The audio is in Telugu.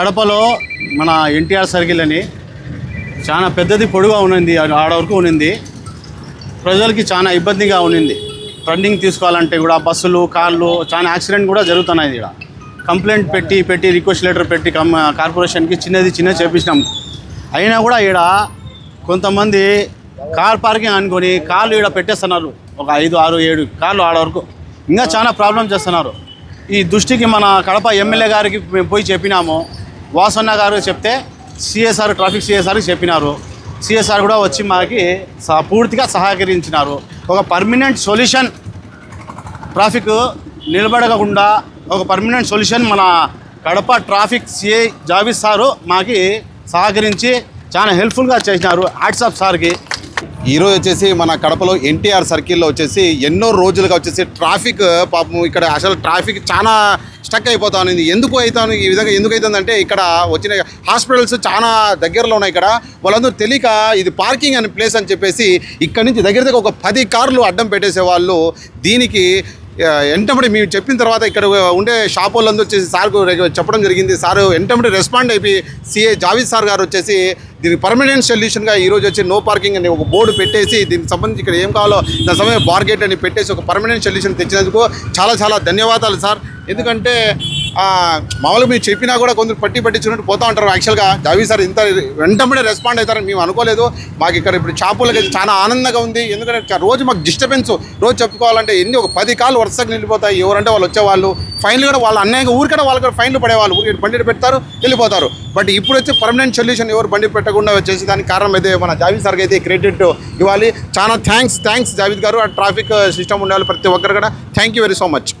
కడపలో మన ఎన్టీఆర్ సర్కిల్ అని చాలా పెద్దది పొడుగా ఉన్నింది ఆడ వరకు ఉన్నింది. ప్రజలకి చాలా ఇబ్బందిగా ఉన్నింది. రన్నింగ్ తీసుకోవాలంటే కూడా బస్సులు కార్లు చాలా యాక్సిడెంట్ కూడా జరుగుతున్నాయి ఇక్కడ. కంప్లైంట్ పెట్టి పెట్టి రిక్వెస్ట్ లెటర్ పెట్టి కమ్ కార్పొరేషన్కి చిన్నది చిన్నది చేపించినాం. అయినా కూడా ఈడ కొంతమంది కార్ పార్కింగ్ అనుకొని కార్లు ఈడ పెట్టేస్తున్నారు. ఒక ఐదు ఆరు ఏడు కార్లు ఆడ వరకు. ఇంకా చాలా ప్రాబ్లం చేస్తున్నారు. ఈ దృష్టికి మన కడప ఎమ్మెల్యే గారికి మేము పోయి చెప్పినాము. వాసన్న గారు చెప్తే సిఎస్ఆర్ ట్రాఫిక్ సిఎస్ఆర్కి చెప్పినారు. సిఎస్ఆర్ కూడా వచ్చి మాకి స- పూర్తిగా సహకరించినారు. ఒక పర్మనెంట్ సొల్యూషన్ ట్రాఫిక్ నిలబడకుండా ఒక పర్మనెంట్ సొల్యూషన్ మన Kadapa traffic CI Javeed sir మాకి సహకరించి చాలా హెల్ప్ఫుల్గా చేసినారు. హ్యాట్సాప్ సార్కి ఈరోజు వచ్చేసి మన కడపలో ఎన్టీఆర్ సర్కిల్లో వచ్చేసి ఎన్నో రోజులుగా వచ్చేసి ట్రాఫిక్ పాపం ఇక్కడ అసలు ట్రాఫిక్ చాలా స్టక్ అయిపోతా ఉంది ఎందుకు అవుతాను ఈ విధంగా ఎందుకు అవుతుందంటే ఇక్కడ వచ్చిన హాస్పిటల్స్ చాలా దగ్గరలో ఉన్నాయి ఇక్కడ. వాళ్ళందరూ తెలియక ఇది పార్కింగ్ అనే ప్లేస్ అని చెప్పేసి ఇక్కడ నుంచి దగ్గర దగ్గర ఒక పది కార్లు అడ్డం పెట్టేసే వాళ్ళు దీనికి వెంటబడి మేము చెప్పిన తర్వాత ఇక్కడ ఉండే షాప్ వాళ్ళందరూ వచ్చేసి సార్కు చెప్పడం జరిగింది. సార్ వెంటబడి రెస్పాండ్ అయిపోయి సిఏ జావీద్ సార్ గారు వచ్చేసి దీనికి పర్మనెంట్ సొల్యూషన్గా ఈరోజు వచ్చి నో పార్కింగ్ అని ఒక బోర్డు పెట్టేసి దీనికి సంబంధించి ఇక్కడ ఏం కావాలో దాని సమయం బార్గేట్ అని పెట్టేసి ఒక పర్మనెంట్ సొల్యూషన్ తెచ్చినందుకు చాలా చాలా ధన్యవాదాలు సార్. ఎందుకంటే మామూలుగా మీరు చెప్పినా కూడా కొందరు పట్టి పట్టించుకున్నట్టు పోతా ఉంటారు. యాక్చువల్గా జావీ సార్ ఇంత వెంటనే రెస్పాండ్ అవుతారని మేము అనుకోలేదు. మాకు ఇక్కడ ఇప్పుడు షాపులకి అయితే చాలా ఆనందంగా ఉంది. ఎందుకంటే రోజు మాకు డిస్టర్బెన్స్ రోజు చెప్పుకోవాలంటే ఎన్ని ఒక పది కాళ్ళు వరుసగా నిలిపోతాయి ఎవరంటే వాళ్ళు వచ్చేవాళ్ళు. ఫైన్లు కూడా వాళ్ళు అన్యాయంగా ఊరికనే వాళ్ళు కూడా ఫైన్లు పడేవాళ్ళు. ఊరికి బండి పెడతారు వెళ్ళిపోతారు. బట్ ఇప్పుడు వచ్చి పర్మనెంట్ సొల్యూషన్ ఎవరు బండి పెట్టకుండా వచ్చేసి దానికి కారణం అయితే మన జావీద్ సార్కి అయితే క్రెడిట్ ఇవ్వాలి. చాలా థ్యాంక్స్ థ్యాంక్స్ జావీద్ గారు. ఆ ట్రాఫిక్ సిస్టమ్ uh, ఉండాలి ప్రతి ఒక్కరు కూడా. Thank you very so much